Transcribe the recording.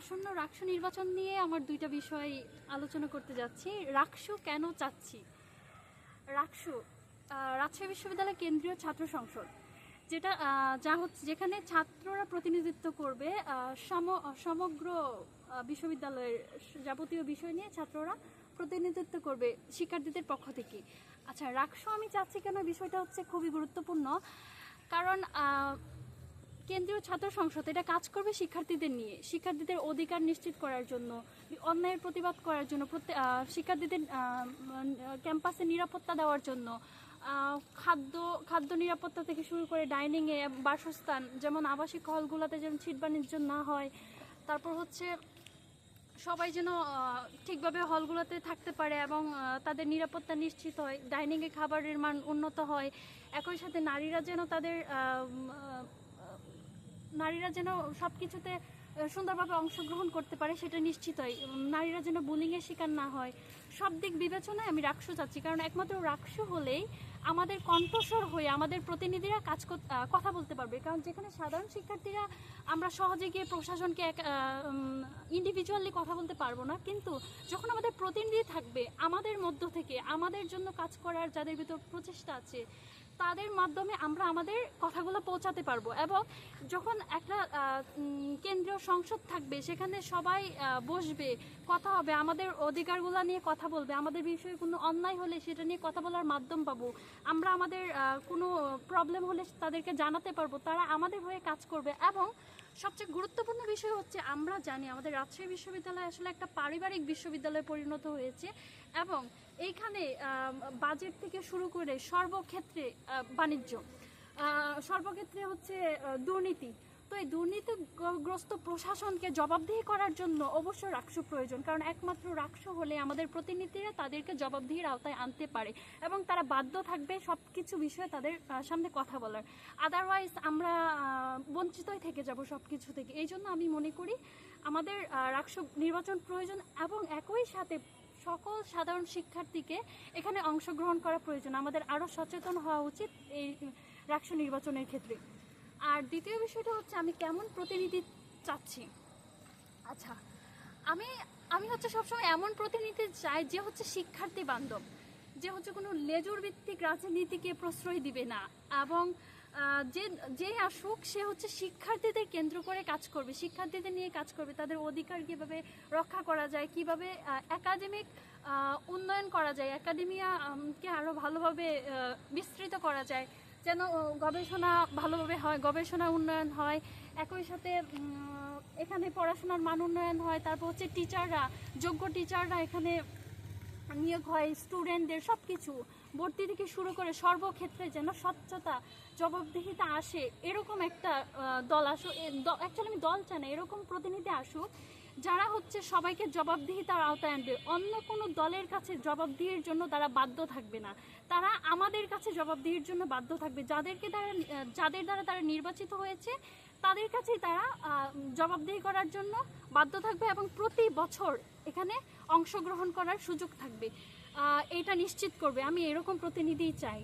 আসন্ন রাকসু নির্বাচন নিয়ে আমার দুইটা বিষয় আলোচনা করতে যাচ্ছি। রাকসু কেন চাচ্ছি? রাকসু রাজশাহী বিশ্ববিদ্যালয় কেন্দ্রীয় ছাত্র সংসদ, যেটা যা হচ্ছে, যেখানে ছাত্ররা প্রতিনিধিত্ব করবে সম- সমগ্র বিশ্ববিদ্যালয়ের যাবতীয় বিষয় নিয়ে ছাত্ররা প্রতিনিধিত্ব করবে শিক্ষার্থীদের পক্ষ থেকে। আচ্ছা রাকসু আমি চাচ্ছি কেন? বিষয়টা হচ্ছে খুবই গুরুত্বপূর্ণ। কারণ কেন্দ্রীয় ছাত্র সংসদ এটা কাজ করবে শিক্ষার্থীদের নিয়ে। শিক্ষার্থীদের অধিকার নিশ্চিত করার জন্য, অন্যায়ের প্রতিবাদ করার জন্য শিক্ষার্থীদের ক্যাম্পাসে নিরাপত্তা দেওয়ার জন্য খাদ্য খাদ্য নিরাপত্তা থেকে শুরু করে ডাইনিংয়ে বাসস্থান, যেমন আবাসিক হলগুলোতে যেন ছিট বাণিজ্য না হয়। তারপর হচ্ছে সবাই যেন ঠিকভাবে হলগুলোতে থাকতে পারে এবং তাদের নিরাপত্তা নিশ্চিত হয় ডাইনিংয়ে খাবারের মান উন্নত হয়। একই সাথে নারীরা যেন তাদের নারীরা যেন সব কিছুতে সুন্দরভাবে অংশগ্রহণ করতে পারে, সেটা নিশ্চিত হয় নারীরা যেন বুলিংয়ের শিকার না হয়। সব দিক বিবেচনায় আমি রাক্ষু চাচ্ছি কারণ একমাত্র রাক্ষু হলেই আমাদের কণ্ঠস্বর হয়ে আমাদের প্রতিনিধিরা কাজ কথা বলতে পারবে। কারণ যেখানে সাধারণ শিক্ষার্থীরা, আমরা সহজে গিয়ে প্রশাসনকে এক ইন্ডিভিজুয়ালি কথা বলতে পারব না, কিন্তু যখন আমাদের প্রতিনিধি থাকবে আমাদের মধ্য থেকে, আমাদের জন্য কাজ করার যাদের ভিতর প্রচেষ্টা আছে তাদের মাধ্যমে আমরা আমাদের কথাগুলো পৌঁছাতে পারব। এবং যখন একটা কেন্দ্রীয় সংসদ থাকবে, সেখানে সবাই বসবে, কথা হবে, আমাদের অধিকারগুলো নিয়ে কথা বলবে, আমাদের বিষয়ে কোনো অন্যায় হলে সেটা নিয়ে কথা বলার মাধ্যম পাবো, আমরা আমাদের কোনো প্রবলেম হলে তাদেরকে জানাতে পারব, তারা আমাদের হয়ে কাজ করবে, এবং সবচেয়ে গুরুত্বপূর্ণ বিষয় হচ্ছে আমরা জানি আমাদের রাজশাহী বিশ্ববিদ্যালয় আসলে একটা পারিবারিক বিশ্ববিদ্যালয়ে পরিণত হয়েছে এবং এইখানে বাজেট থেকে শুরু করে সর্বক্ষেত্রে বাণিজ্য। সর্বক্ষেত্রে হচ্ছে দুর্নীতি। তো এই দুর্নীতিগ্রস্ত প্রশাসনকে জবাবদিহি করার জন্য অবশ্য রাকসু প্রয়োজন, কারণ একমাত্র রাকসু হলে আমাদের প্রতিনিধিরা তাদেরকে জবাবদিহির আওতায় আনতে পারে এবং তারা বাধ্য থাকবে সব কিছু বিষয়ে তাদের সামনে কথা বলার। আদারওয়াইজ আমরা বঞ্চিতই থেকে যাব সব কিছু থেকে। এই জন্য আমি মনে করি আমাদের রাকসু নির্বাচন প্রয়োজন এবং একই সাথে সকল সাধারণ শিক্ষার্থীকে এখানে অংশগ্রহণ করা প্রয়োজন। আমাদের আরও সচেতন হওয়া উচিত এই রাকসু নির্বাচনের ক্ষেত্রে। আর দ্বিতীয় বিষয়টা হচ্ছে আমি কেমন প্রতিনিধি চাচ্ছি? আচ্ছা আমি আমি হচ্ছে সবসময় এমন প্রতিনিধি চাই যে হচ্ছে শিক্ষার্থী বান্ধব, যে হচ্ছে কোনো লেজুর ভিত্তিক রাজনীতিকে প্রশ্রয় দিবে না এবং যে যে আসুক সে হচ্ছে শিক্ষার্থীদের কেন্দ্র করে কাজ করবে, শিক্ষার্থীদের নিয়ে কাজ করবে, তাদের অধিকার কীভাবে রক্ষা করা যায়, কীভাবে একাডেমিক উন্নয়ন করা যায় একাডেমিয়াকে আরও ভালোভাবে বিস্তৃত করা যায় যেন গবেষণা ভালোভাবে হয়, গবেষণা উন্নয়ন হয়। একই সাথে এখানে পড়াশোনার মান উন্নয়ন হয়। তারপর হচ্ছে টিচাররা, যোগ্য টিচাররা এখানে নিয়োগ হয়, স্টুডেন্টদের সব কিছু ভর্তি থেকে শুরু করে সর্বক্ষেত্রে যেন স্বচ্ছতা, জবাবদিহিতা আসে, এরকম একটা দল আসুক। অ্যাকচুয়ালি আমি দল চাই না, এরকম প্রতিনিধি আসুক যারা হচ্ছে সবাইকে জবাবদিহিতার আওতায় আনবে, অন্য কোনো দলের কাছে জবাবদিহির জন্য তারা বাধ্য থাকবে না। তারা আমাদের কাছে জবাবদিহির জন্য বাধ্য থাকবে। যাদেরকে তারা, যাদের দ্বারা তারা নির্বাচিত হয়েছে, তাদের কাছেই তারা জবাবদিহি করার জন্য বাধ্য থাকবে এবং প্রতি বছর এখানে অংশগ্রহণ করার সুযোগ থাকবে। এটা নিশ্চিত করবে। আমি এরকম প্রতিনিধিই চাই।